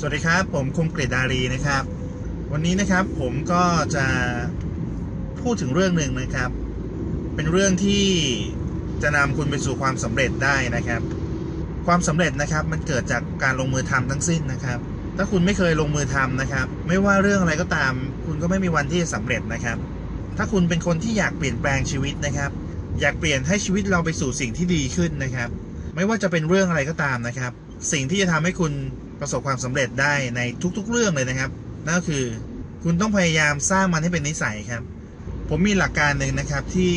สวัสดีครับ ผมคมกฤษดารีนะครับ วันนี้นะครับผมก็จะพูดถึงเรื่องหนึ่งนะครับ เป็นเรื่องที่จะนำคุณไปสู่ความสำเร็จได้นะครับ ความสำเร็จนะครับมันเกิดจากการลงมือทำทั้งสิ้นนะครับ ถ้าคุณไม่เคยลงมือทำนะครับ ไม่ว่าเรื่องอะไรก็ตาม คุณก็ไม่มีวันที่จะสำเร็จนะครับ ถ้าคุณเป็นคนที่อยากเปลี่ยนแปลงชีวิตนะครับ อยากเปลี่ยนให้ชีวิตเราไปสู่สิ่งที่ดีขึ้นนะครับ ไม่ว่าจะเป็นเรื่องอะไรก็ตามนะครับ สิ่งที่จะทำให้คุณ ประสบความสำเร็จได้ในทุกๆเรื่องเลยนะครับ นั่นก็คือคุณต้องพยายามสร้างมันให้เป็นนิสัยครับ ผมมีหลักการหนึ่งนะครับที่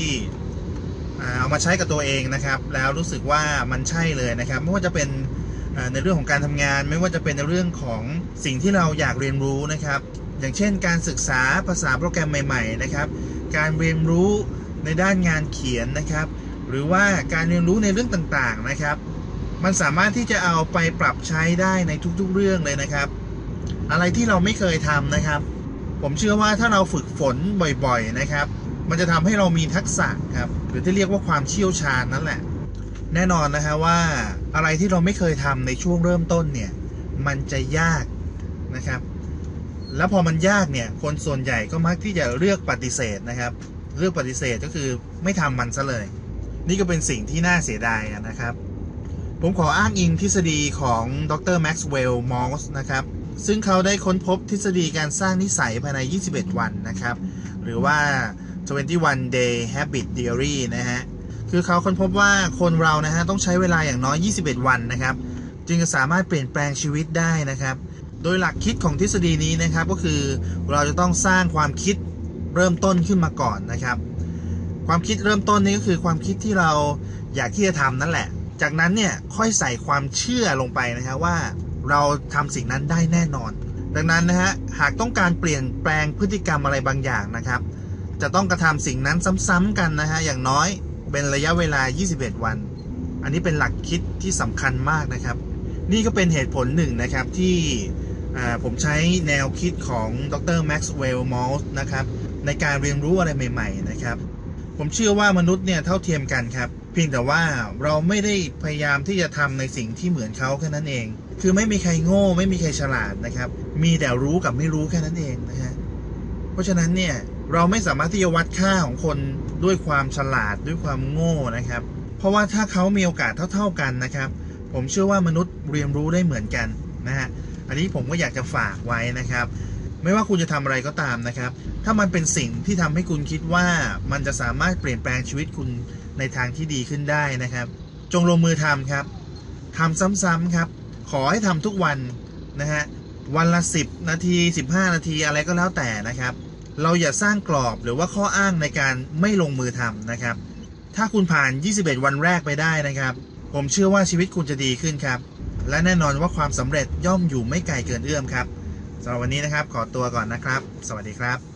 เอามาใช้กับตัวเองนะครับ แล้วรู้สึกว่ามันใช่เลยนะครับ ไม่ว่าจะเป็นในเรื่องของการทำงาน ไม่ว่าจะเป็นในเรื่องของสิ่งที่เราอยากเรียนรู้นะครับ อย่างเช่น การศึกษาภาษาโปรแกรมใหม่ๆนะครับ การเรียนรู้ในด้านงานเขียนนะครับ หรือว่าการเรียนรู้ในเรื่องต่างๆนะครับ มันสามารถที่จะเอาไปปรับใช้ได้ในทุกๆเรื่องเลยนะครับ อะไรที่เราไม่เคยทำนะครับ ผมเชื่อว่าถ้าเราฝึกฝนบ่อยๆนะครับ มันจะทำให้เรามีทักษะครับหรือที่เรียกว่าความเชี่ยวชาญนั่นแหละ แน่นอนนะฮะว่าอะไรที่เราไม่เคยทำในช่วงเริ่มต้นเนี่ยมันจะยากนะครับ แล้วพอมันยากเนี่ยคนส่วนใหญ่ก็มักที่จะเลือกปฏิเสธนะครับเลือกปฏิเสธก็คือไม่ทำมันซะเลย นี่ก็เป็นสิ่งที่น่าเสียดายนะครับ ผมขออ้างอิงทฤษฎีของดรแม็กซ์เวลล์มอสนะครับ ซึ่งเขาได้ค้นพบทฤษฎีการสร้างนิสัยภายใน 21 วันนะครับ หรือว่า 21 day habit theory นะฮะ คือเขาค้นพบว่าคนเรานะฮะ ต้องใช้เวลาอย่างน้อย 21 วันนะครับ จึงจะสามารถเปลี่ยนแปลงชีวิตได้นะครับ โดยหลักคิดของทฤษฎีนี้นะครับ ก็คือเราจะต้องสร้างความคิดเริ่มต้นขึ้นมาก่อนนะครับ ความคิดเริ่มต้นนี้ก็คือความคิดที่เราอยากที่จะทำนั่นแหละ จากนั้นเนี่ยค่อยใส่ความเชื่อลงไปนะครับว่าเราทำสิ่งนั้นได้แน่นอน ดังนั้นนะฮะหากต้องการเปลี่ยนแปลงพฤติกรรมอะไรบางอย่างนะครับ จะต้องกระทำสิ่งนั้นซ้ำๆกันนะฮะอย่างน้อยเป็นระยะเวลา 21 วัน อันนี้เป็นหลักคิดที่สำคัญมากนะครับ นี่ก็เป็นเหตุผลหนึ่งนะครับที่ผมใช้แนวคิดของดรแม็กซ์เวลล์มอสนะครับในการเรียนรู้อะไรใหม่ ๆ นะครับ ผมเชื่อว่ามนุษย์เนี่ยเท่าเทียมกันครับ เพียงแต่ว่าเราไม่ได้พยายามที่จะทำในสิ่งที่เหมือนเขาแค่นั้นเอง คือไม่มีใครโง่ ไม่มีใครฉลาดนะครับ มีแต่รู้กับไม่รู้แค่นั้นเองนะฮะเพราะฉะนั้นเนี่ยเราไม่สามารถที่จะวัดค่าของคนด้วยความฉลาดด้วยความโง่นะครับ เพราะว่าถ้าเขามีโอกาสเท่า ๆกันนะครับ ผมเชื่อว่ามนุษย์เรียนรู้ได้เหมือนกันนะฮะอันนี้ผมก็อยากจะฝากไว้นะครับ ไม่ว่าคุณจะทำอะไรก็ตามนะครับ ถ้ามันเป็นสิ่งที่ทำให้คุณคิดว่ามันจะสามารถเปลี่ยนแปลงชีวิตคุณ ในทางที่ดีขึ้นได้นะครับ จงลงมือทำครับทำซ้ำๆครับ ขอให้ทำทุกวันนะฮะวันละ 10 นาที 15 นาทีอะไรก็แล้วแต่นะครับ เราอย่าสร้างกรอบหรือว่าข้ออ้างในการไม่ลงมือทำนะครับ ถ้าคุณผ่าน 21 วันแรกไปได้นะครับ ผมเชื่อว่าชีวิตคุณจะดีขึ้นครับ และแน่นอนว่าความสำเร็จย่อมอยู่ไม่ไกลเกินเอื้อมครับสำหรับวันนี้นะครับ ขอตัวก่อนนะครับ สวัสดีครับ